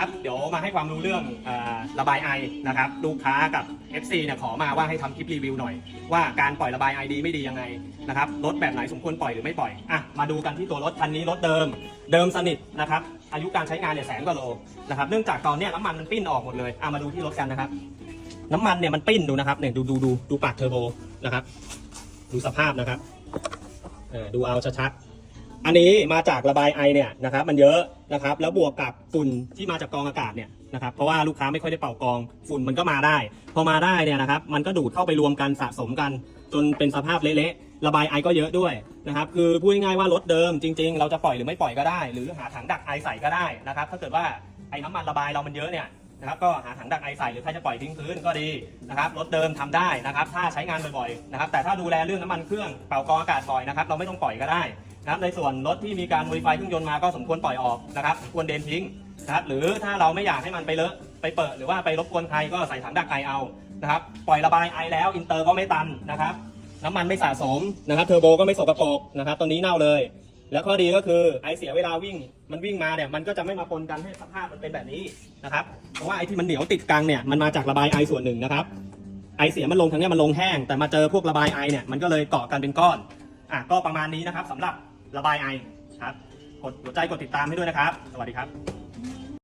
ครับ เดี๋ยวมาให้ความรู้เรื่องอระบายไอนะครับ ลูกค้ากับ FC เนี่ยขอมาว่าให้ทำคลิปรีวิวหน่อย ว่าการปล่อยระบายไอดีไม่ดียังไงนะครับ รถแบบไหนสมควรปล่อยหรือไม่ปล่อย อะ มาดูกันที่ตัวรถคันนี้รถเดิม เดิมสนิทนะครับ อายุการใช้งานเนี่ยแสนกว่าโลนะครับ เนื่องจากตอนเนี้ยน้ำมันมันปิ้นออกหมดเลย อะ มาดูที่รถกันนะครับ น้ำมันเนี่ยมันปิ้นดูนะครับ เนี่ยดูดูดูดูปากเทอร์โบนะครับ ดูสภาพนะครับ เออดูเอาชัดๆ อันนี้มาจากระบายไอเนี่ยนะครับมันเยอะนะครับแล้วบวกกับฝุ่นที่มาจากกองอากาศเนี่ยนะครับเพราะว่าลูกค้าไม่ค่อยได้เป่ากองฝุ่นมันก็มาได้ พอมาได้เนี่ยนะครับมันก็ดูดเข้าไปรวมกันสะสมกัน จนเป็นสภาพเละๆระบายไอก็เยอะด้วยนะครับคือพูดง่ายๆว่ารถเดิมจริง ๆ เราจะปล่อยหรือไม่ปล่อยก็ได้ หรือหาถังดักไอใส่ก็ได้นะครับถ้าเกิดว่าไอ้น้ำมันระบายเรามันเยอะเนี่ยนะครับก็หาถังดักไอใส่หรือใครจะปล่อยทิ้งพื้นก็ดีนะครับรถเดิมทำได้นะครับถ้าใช้งานบ่อยๆนะครับแต่ถ้าดูแลเรื่องน้ำมันเครื่องเป่ากองอากาศบ่อยนะครับเราไม่ต้องปล่อยก็ได้ นะครับในส่วนรถที่มีการโมดิฟายเครื่องยนต์มาก็สมควรปล่อยออกนะครับควรเดนทิ้งนะครับหรือถ้าเราไม่อยากให้มันไปเลอะไปเปิดหรือว่าไปรบกวนใครก็ใส่ถังดักไอเอานะครับปล่อยระบายไอแล้วอินเตอร์ก็ไม่ตันนะครับน้ำมันไม่สะสมนะครับเทอร์โบก็ไม่สกปรกนะครับตัวนี้เน่าเลย แล้วข้อดีก็คือไอเสียเวลาวิ่งมันวิ่งมาเนี่ยมันก็จะไม่มาปนกันให้สภาพมันเป็นแบบนี้นะครับเพราะว่าไอที่มันเหนียวติดกังเนี่ยมันมาจากระบายไอส่วนหนึ่งนะครับไอเสียมันลงทางนี้มันลงแห้ง แต่มาเจอพวกระบายไอเนี่ยมันก็เลยเกาะกันเป็นก้อนอะก็ประมาณนี้นะครับสำหรับ ระบายไอครับ กดหัวใจกดติดตามให้ด้วยนะครับ สวัสดีครับ